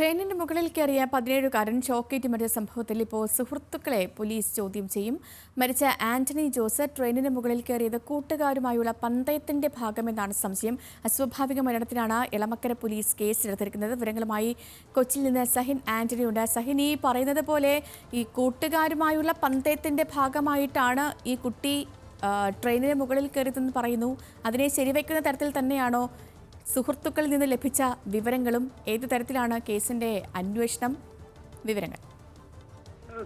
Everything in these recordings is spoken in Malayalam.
ട്രെയിനിന്റെ മുകളിൽ കയറിയ പതിനേഴുകാരൻ ഷോക്കേറ്റ് മരിച്ച സംഭവത്തിൽ ഇപ്പോൾ സുഹൃത്തുക്കളെ പോലീസ് ചോദ്യം ചെയ്യും. മരിച്ച ആന്റണി ജോസ് ട്രെയിനിന് മുകളിൽ കയറിയത് കൂട്ടുകാരുമായുള്ള പന്തയത്തിന്റെ ഭാഗമെന്നാണ് സംശയം. അസ്വാഭാവിക മരണത്തിനാണ് എളമക്കര പോലീസ് കേസെടുത്തിരിക്കുന്നത് വിവരങ്ങളുമായി കൊച്ചിയിൽ നിന്ന് സഹിൻ ആന്റണി ഉണ്ട് സഹിൻ ഈ പറയുന്നത് പോലെ ഈ കൂട്ടുകാരുമായുള്ള പന്തയത്തിന്റെ ഭാഗമായിട്ടാണ് ഈ കുട്ടി ട്രെയിനിന് മുകളിൽ കയറിയതെന്ന് പറയുന്നു. അതിനെ ശരിവയ്ക്കുന്ന തരത്തിൽ തന്നെയാണോ സുഹൃത്തുക്കളിൽ നിന്ന് ലഭിച്ച വിവരങ്ങളും ഏത് തരത്തിലാണ് കേസിന്റെ അന്വേഷണം? വിവരങ്ങൾ.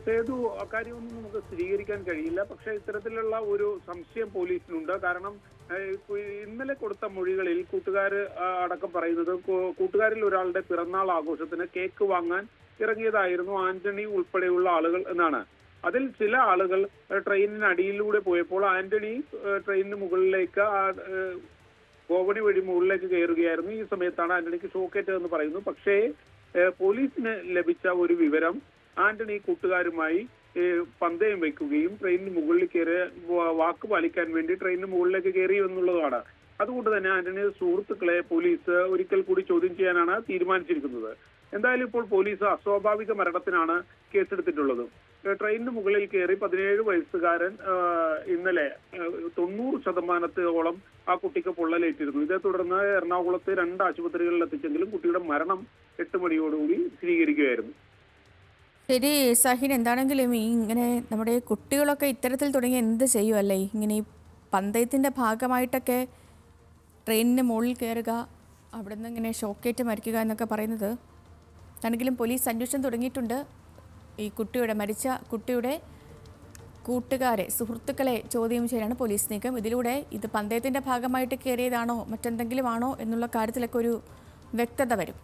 സേതു അക്കാര്യമൊന്നും നമുക്ക് സ്ഥിരീകരിക്കാൻ കഴിയില്ല. പക്ഷെ ഇത്തരത്തിലുള്ള ഒരു സംശയം പോലീസിനുണ്ട്. കാരണം ഇന്നലെ കൊടുത്ത മൊഴികളിൽ കൂട്ടുകാർ അടക്കം പറയുന്നത് കൂട്ടുകാരിൽ ഒരാളുടെ പിറന്നാൾ ആഘോഷത്തിന് കേക്ക് വാങ്ങാൻ ഇറങ്ങിയതായിരുന്നു ആന്റണി ഉൾപ്പെടെയുള്ള ആളുകൾ എന്നാണ്. അതിൽ ചില ആളുകൾ ട്രെയിനിന് അടിയിലൂടെ പോയപ്പോൾ ആന്റണി ട്രെയിനിന് മുകളിലേക്ക് ഗോവണി വഴി മുകളിലേക്ക് കയറുകയായിരുന്നു. ഈ സമയത്താണ് ആന്റണിക്ക് ഷോക്കേറ്റ് എന്ന് പറയുന്നു. പക്ഷേ പോലീസിന് ലഭിച്ച ഒരു വിവരം ആന്റണി കൂട്ടുകാരുമായി പന്തയം വെക്കുകയും ട്രെയിനിന് മുകളിൽ കയറി വാക്ക് പാലിക്കാൻ വേണ്ടി ട്രെയിനിന് മുകളിലേക്ക് കയറി എന്നുള്ളതാണ് അതുകൊണ്ട് തന്നെ ആന്റണി സുഹൃത്തുക്കളെ പോലീസ് ഒരിക്കൽ കൂടി ചോദ്യം ചെയ്യാനാണ് തീരുമാനിച്ചിരിക്കുന്നത്. എന്തായാലും ഇപ്പോൾ പോലീസ് അസ്വാഭാവിക മരണത്തിനാണ് കേസെടുത്തിട്ടുള്ളത്. ട്രെയിനിന് മുകളിൽ കയറി പതിനേഴ് വയസ്സുകാരൻ ഇന്നലെ തൊണ്ണൂറ് ശതമാനത്തോളം ആ കുട്ടിക്ക് പൊള്ളലേറ്റിരുന്നു. ഇതേ തുടർന്ന് എറണാകുളത്ത് രണ്ട് ആശുപത്രികളിൽ എത്തിച്ചെങ്കിലും കുട്ടിയുടെ മരണം എട്ട് മണിയോടുകൂടി സ്ഥിരീകരിക്കുകയായിരുന്നു. ശരി സഹിൻ എന്താണെങ്കിലും ഇങ്ങനെ നമ്മുടെ കുട്ടികളൊക്കെ ഇത്തരത്തിൽ തുടങ്ങി എന്ത് ചെയ്യുമല്ലേ ഇങ്ങനെ ഈ പന്തയത്തിന്റെ ഭാഗമായിട്ടൊക്കെ ട്രെയിനിന് മുകളിൽ കയറുക അവിടെ നിന്ന് ഇങ്ങനെ ഷോക്കേറ്റ് മരിക്കുക എന്നൊക്കെ പറയുന്നത്. ആണെങ്കിലും പോലീസ് അന്വേഷണം തുടങ്ങിയിട്ടുണ്ട്. ഈ കുട്ടിയുടെ മരിച്ച കുട്ടിയുടെ കൂട്ടുകാരെ സുഹൃത്തുക്കളെ ചോദ്യം ചെയ്യാനാണ് പോലീസ് നീക്കം. ഇതിലൂടെ ഇത് പന്തയത്തിന്റെ ഭാഗമായിട്ട് കയറിയതാണോ മറ്റെന്തെങ്കിലും ആണോ എന്നുള്ള കാര്യത്തിലൊക്കെ ഒരു വ്യക്തത വരും.